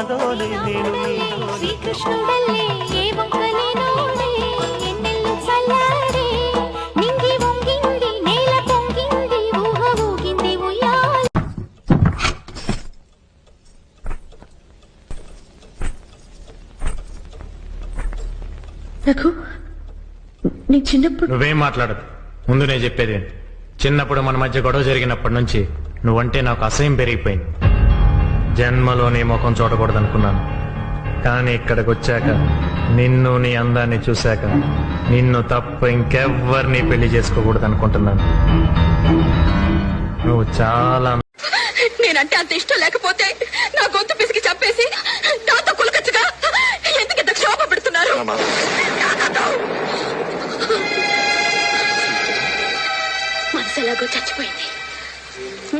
నాదోలి నేను శ్రీకృష్ణుడల్లే చిన్నప్పుడు నువ్వేం మాట్లాడదు ముందు నేను చెప్పేది చిన్నప్పుడు మన మధ్య గొడవ జరిగినప్పటి నుంచి నువ్వంటే నాకు అసహ్యం పెరిగిపోయింది. జన్మలో నీ ముఖం చూడకూడదనుకున్నాను. కానీ ఇక్కడికి వచ్చాక నిన్ను నీ అందాన్ని చూశాక నిన్ను తప్ప ఇంకెవ్వరిని పెళ్ళి చేసుకోకూడదు అనుకుంటున్నాను నువ్వు చాలా నేనంటే అంత ఇష్టం లేకపోతే నా గొంతు పిసికి చంపేసి నాతో కులకచ్చుగా ఎందుకు ఇంత క్షోభ పెడుతున్నారు మనసు ఎలాగో చచ్చిపోయింది.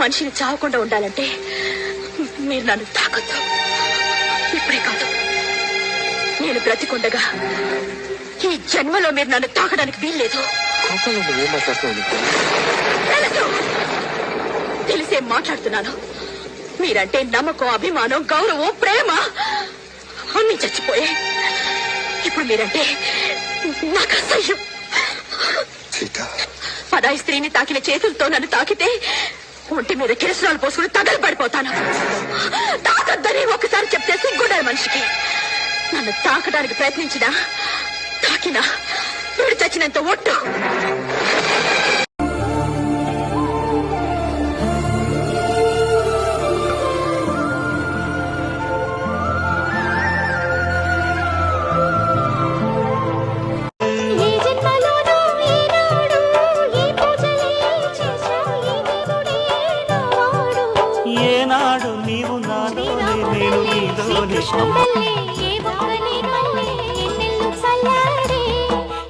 మనిషిని చావకుండా ఉండాలంటే మీరు నన్ను తాకొద్దు. ఇప్పుడే కాదు. నేను బ్రతికుండగా ఈ జన్మలో మీరు నన్ను తాకడానికి వీల్లేదు? తెలుసు తెలిసే మాట్లాడుతున్నాను. మీరంటే నమ్మకం అభిమానం గౌరవం ప్రేమ అన్ని చచ్చిపోయాయి. ఇప్పుడు మీరంటే నాకు అసహ్యం. సీత పదాయి స్త్రీని తాకిన చేతులతో నన్ను తాకితే ఒంటి మీద కిరసనాలు పోసుకుని తగలబడిపోతాను తాకద్దని ఒకసారి చెప్తే సిగ్గుండాలి మనిషికి. నన్ను తాకడానికి ప్రయత్నించినా తాకినా వీడు చచ్చినంత ఒట్టు. నీవు నాలోనే నేను నీలోనే. శ్రీకృష్ణుడల్లే ఏ బొంకలేనోడే ఎన్నెల్లు చల్లాడే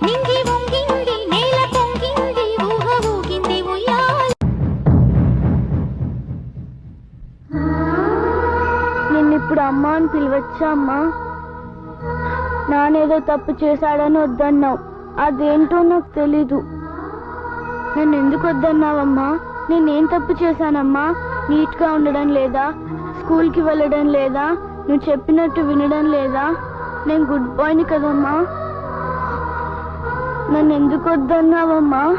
నింగి వంగింది నేల పొంగింది ఊహ ఊగింది ఉయ్యాల. నిన్నిప్పుడు అమ్మ అని పిలవచ్చా అమ్మా? నానేదో తప్పు చేశాడని వద్దన్నావు. అదేంటో నాకు తెలీదు. నన్ను ఎందుకు వద్దన్నావమ్మా? నేనేం తప్పు చేశానమ్మా? నీట్గా ఉండడం లేదా? స్కూల్కి వెళ్ళడం లేదా? నువ్వు చెప్పినట్టు వినడం లేదా? నేను గుడ్ బాయ్ని కదమ్మా. నన్ను ఎందుకు వద్దన్నావమ్మా?